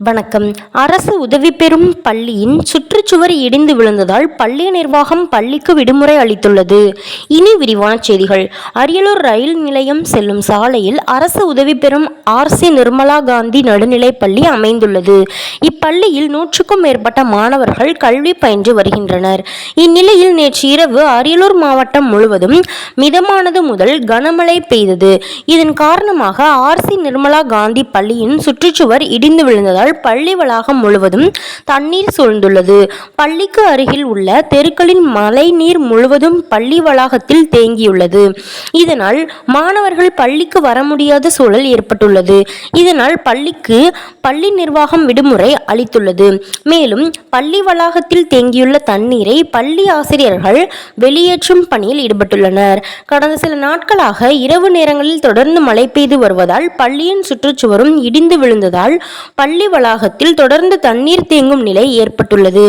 வணக்கம். அரசு உதவி பெறும் பள்ளியின் சுற்றுச்சுவர் இடிந்து விழுந்ததால் பள்ளி நிர்வாகம் பள்ளிக்கு விடுமுறை அளித்துள்ளது. இனி விரிவான செய்திகள். அரியலூர் ரயில் நிலையம் செல்லும் சாலையில் அரசு உதவி பெறும் ஆர்சி நிர்மலா காந்தி நடுநிலைப் பள்ளி அமைந்துள்ளது. இப்பள்ளியில் நூற்றுக்கும் மேற்பட்ட மாணவர்கள் கல்வி பயின்று வருகின்றனர். இந்நிலையில் நேற்று இரவு அரியலூர் மாவட்டம் முழுவதும் மிதமானது முதல் கனமழை பெய்தது. இதன் காரணமாக ஆர்சி நிர்மலா காந்தி பள்ளியின் சுற்றுச்சுவர் இடிந்து விழுந்ததால் பள்ளி வளாகம் முழுவதும் தண்ணீர் சூழ்ந்துள்ளது. பள்ளிக்கு அருகில் உள்ள தெருக்களின் மழைநீர் முழுவதும் பள்ளி வளாகத்தில் தேங்கியுள்ளது. இதனால் மாணவர்கள் பள்ளிக்கு வர முடியாத சூழல் ஏற்பட்டுள்ளது. இதனால் பள்ளிக்கு பள்ளி நிர்வாகம் விடுமுறை அளித்துள்ளது. மேலும் பள்ளி வளாகத்தில் தேங்கியுள்ள தண்ணீரை பள்ளி ஆசிரியர்கள் வெளியேற்றும் பணியில் ஈடுபட்டுள்ளனர். கடந்த சில நாட்களாக இரவு நேரங்களில் தொடர்ந்து மழை பெய்து வருவதால் பள்ளியின் சுற்றுச்சுவரும் இடிந்து விழுந்ததால் பள்ளி வளாகத்தில் தொடர்ந்து தண்ணீர் தேங்கும் நிலை ஏற்பட்டுள்ளது.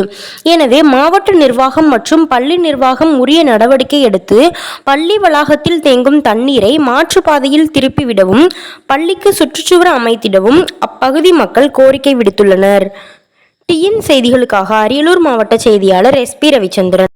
எனவே மாவட்ட நிர்வாகம் மற்றும் பள்ளி நிர்வாகம் உரிய நடவடிக்கை எடுத்து பள்ளி வளாகத்தில் தேங்கும் தண்ணீரை மாற்றுப்பாதையில் திருப்பிவிடவும் பள்ளிக்கு சுற்றுச்சுவர் அமைத்திடவும் அப்பகுதி மக்கள் கோரிக்கை விடுத்துள்ளனர். டிஎன் செய்திகளுக்காக அரியலூர் மாவட்ட செய்தியாளர் எஸ்பி ரவிச்சந்திரன்.